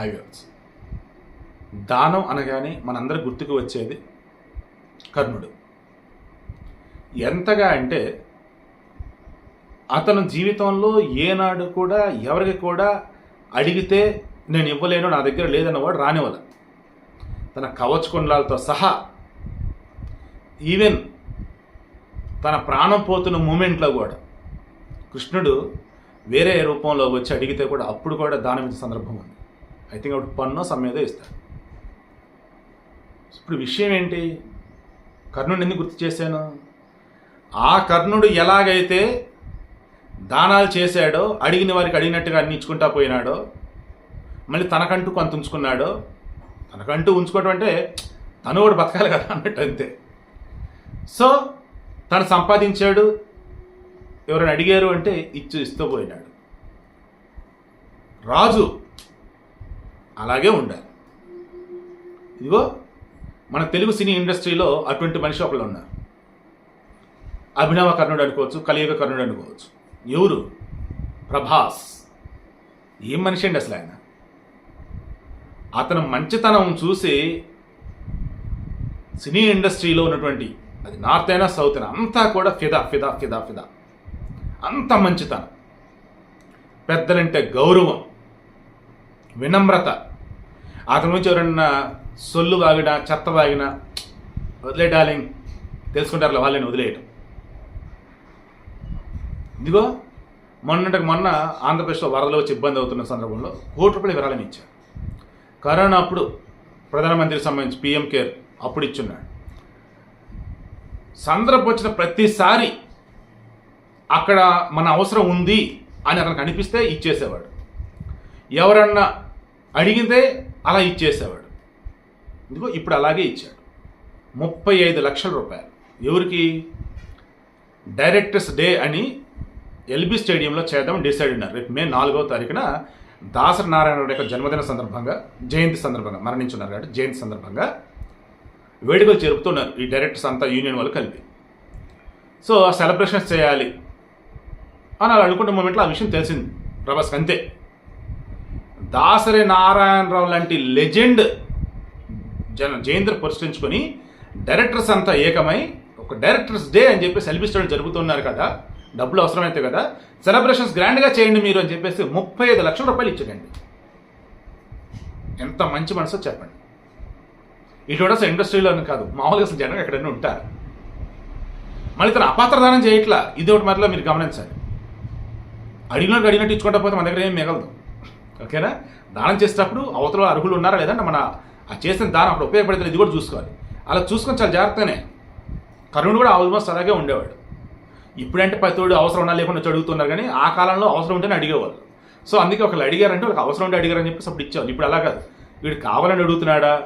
Highways దానం అనగానే మనందరి గుర్తుకు వచ్చేది కర్ణుడు. ఎంతగా అంటే అతను జీవితంలో ఏనాడు కూడా ఎవరికి కూడా అడిగితే నేను ఇవ్వలేను నా దగ్గర లేదన్నవాడు రానివ్వల. తన కవచకుండాలతో సహా ఈవెన్ తన ప్రాణం పోతున్న మూమెంట్లో కూడా కృష్ణుడు వేరే రూపంలో వచ్చి అడిగితే కూడా అప్పుడు కూడా దానం ఇచ్చే సందర్భం ఉంది. ఐ థింక్ అప్పుడు పన్ను సమ్మేదో ఇస్తాడు ఇప్పుడు విషయం ఏంటి? కర్ణుడిని ఎందుకు గుర్తు చేశాను? ఆ కర్ణుడు ఎలాగైతే దానాలు చేశాడో అడిగిన వారికి అడిగినట్టుగా అన్ని ఇచ్చుకుంటా పోయినాడో మళ్ళీ తనకంటూ కొంత ఉంచుకున్నాడో తనకంటూ ఉంచుకోవడం అంటే తను కూడా బతకాలి కదా అన్నట్టు అంతే. సో తను సంపాదించాడు ఎవరైనా అడిగారు అంటే ఇచ్చి ఇస్తూ పోయినాడు. రాజు అలాగే ఉండాలి. ఇదిగో మన తెలుగు సినీ ఇండస్ట్రీలో అటువంటి మనిషి ఒకళ్ళు ఉన్నారు. అభినవ కర్ణుడు అనుకోవచ్చు కలియుగ కర్ణుడు అనుకోవచ్చు. ఎవరు? ప్రభాస్. ఏం మనిషి అండి అసలు ఆయన? అతను మంచితనం చూసి సినీ ఇండస్ట్రీలో ఉన్నటువంటి అది నార్త్ అయినా సౌత్ అయినా అంతా కూడా ఫిదా ఫిదా ఫిదా ఫిదా. అంత మంచితనం. పెద్దలంటే గౌరవం వినమ్రత. అతని నుంచి ఎవరన్నా సొల్లు వాగినా చెత్త వాగినా వదిలే డార్లింగ్ తెలుసుకుంటారు వాళ్ళని వదిలేయటం. ఇదిగో మొన్నటికి మొన్న ఆంధ్రప్రదేశ్లో వరదలు వచ్చి ఇబ్బంది అవుతున్న సందర్భంలో కోటి రూపాయలు విరాళం ఇచ్చారు. కరోనా అప్పుడు ప్రధానమంత్రికి సంబంధించి పిఎం కేర్ అప్పుడు ఇచ్చున్నాడు. సందర్భం వచ్చిన ప్రతిసారి అక్కడ మన అవసరం ఉంది అని అతనికి అనిపిస్తే ఇచ్చేసేవాడు. ఎవరన్నా అడిగితే అలా ఇచ్చేసేవాడు. ఇదిగో ఇప్పుడు అలాగే ఇచ్చాడు. ముప్పై ఐదు లక్షల రూపాయలు. ఎవరికి? డైరెక్టర్స్ డే అని ఎల్బీ స్టేడియంలో చేద్దాం డిసైడ్ ఉన్నారు రేపు మే నాలుగవ తారీఖున దాసరి నారాయణరావు యొక్క జన్మదిన సందర్భంగా జయంతి సందర్భంగా మరణించున్నారు కాబట్టి జయంతి సందర్భంగా వేడుకలు జరుపుతున్నారు ఈ డైరెక్టర్స్ అంతా యూనియన్ వాళ్ళు కలిపి. సో సెలబ్రేషన్స్ చేయాలి అని అలా అనుకున్న మూమెంట్లో ఆ విషయం తెలిసింది ప్రభాస్కి అంతే. దాసరి నారాయణరావు లాంటి లెజెండ్ జన జయేంద్ర పరిష్కరించుకొని డైరెక్టర్స్ అంతా ఏకమై ఒక డైరెక్టర్స్ డే అని చెప్పి సెలబ్రేషన్ జరుగుతున్నారు కదా. డబ్బులు అవసరమైతే కదా. సెలబ్రేషన్స్ గ్రాండ్గా చేయండి మీరు అని చెప్పేసి ముప్పై ఐదు లక్షల రూపాయలు ఇచ్చేయండి ఎంత మంచి మనసో చెప్పండి. ఇటువంటి అసలు ఇండస్ట్రీలోనే కాదు. మామూలుగా అసలు జనం ఎక్కడైనా ఉంటారు. మళ్ళీ తన అపాత్రదానం చేయట్లా. ఇది ఒకటి మరిలో మీరు గమనించాలి. అడిగినట్టు అడిగినట్టు ఇచ్చుకుంటా పోతే మన దగ్గర ఏం మిగలదు. ఓకేనా? దానం చేసేటప్పుడు అవతల అర్హులు ఉన్నారా లేదంటే మన ఆ చేసిన దానం అప్పుడు ఉపయోగపడితే ఇది కూడా చూసుకోవాలి. అలా చూసుకొని చాలా జాగ్రత్తనే కరుణుడు కూడా ఆల్మోస్ట్ అలాగే ఉండేవాడు. ఇప్పుడంటే ప్రతివాడు అవసరం ఉన్నా లేకుండా అడుగుతున్నారు కానీ ఆ కాలంలో అవసరం ఉంటేనే అడిగేవాళ్ళు. సో అందుకే ఒకళ్ళు అడిగారంటే వాళ్ళకి అవసరం ఉంటే అడిగారని చెప్పేసి అప్పుడు ఇచ్చేవాళ్ళు. ఇప్పుడు అలా కాదు. వీడు కావాలని అడుగుతున్నాడా?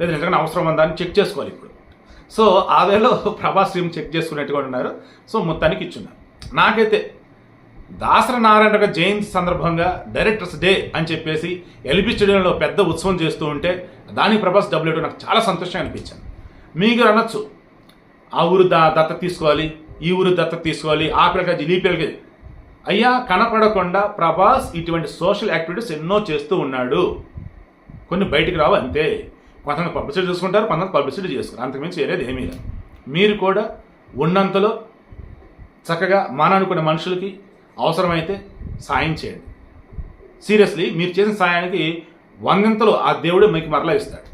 లేదా నిజంగా అవసరం ఉందా అని చెక్ చేసుకోవాలి ఇప్పుడు. సో ఆ వేలో ప్రభాస్ టీం చెక్ చేసుకున్నట్టుగా ఉన్నారు. సో మొత్తానికి ఇచ్చున్నారు. నాకైతే దాసర నారాయణ జయంతి సందర్భంగా డైరెక్టర్స్ డే అని చెప్పేసి ఎల్బీ స్టేడియంలో పెద్ద ఉత్సవం చేస్తూ ఉంటే దానికి ప్రభాస్ డబ్బులు నాకు చాలా సంతోషం అనిపించింది. మీకు అనొచ్చు. ఆ ఊరు దా దత్త తీసుకోవాలి ఈ ఊరు దత్త తీసుకోవాలి ఆ పిల్లకి ఈ పిల్లకి అయ్యా కనపడకుండా ప్రభాస్ ఇటువంటి సోషల్ యాక్టివిటీస్ ఎన్నో చేస్తూ ఉన్నాడు. కొన్ని బయటికి రావు అంతే. కొంతమంది పబ్లిసిటీ చూసుకుంటారు కొంతమంది పబ్లిసిటీ చేసుకుంటారు అంతకుమించి వేరేది ఏమీ లేదు. మీరు కూడా ఉన్నంతలో చక్కగా మాననుకునే మనుషులకి అవసరమైతే సాయం చేయండి. సీరియస్లీ మీరు చేసిన సాయానికి వందంతలో ఆ దేవుడు మీకు మరలా ఇస్తాడు.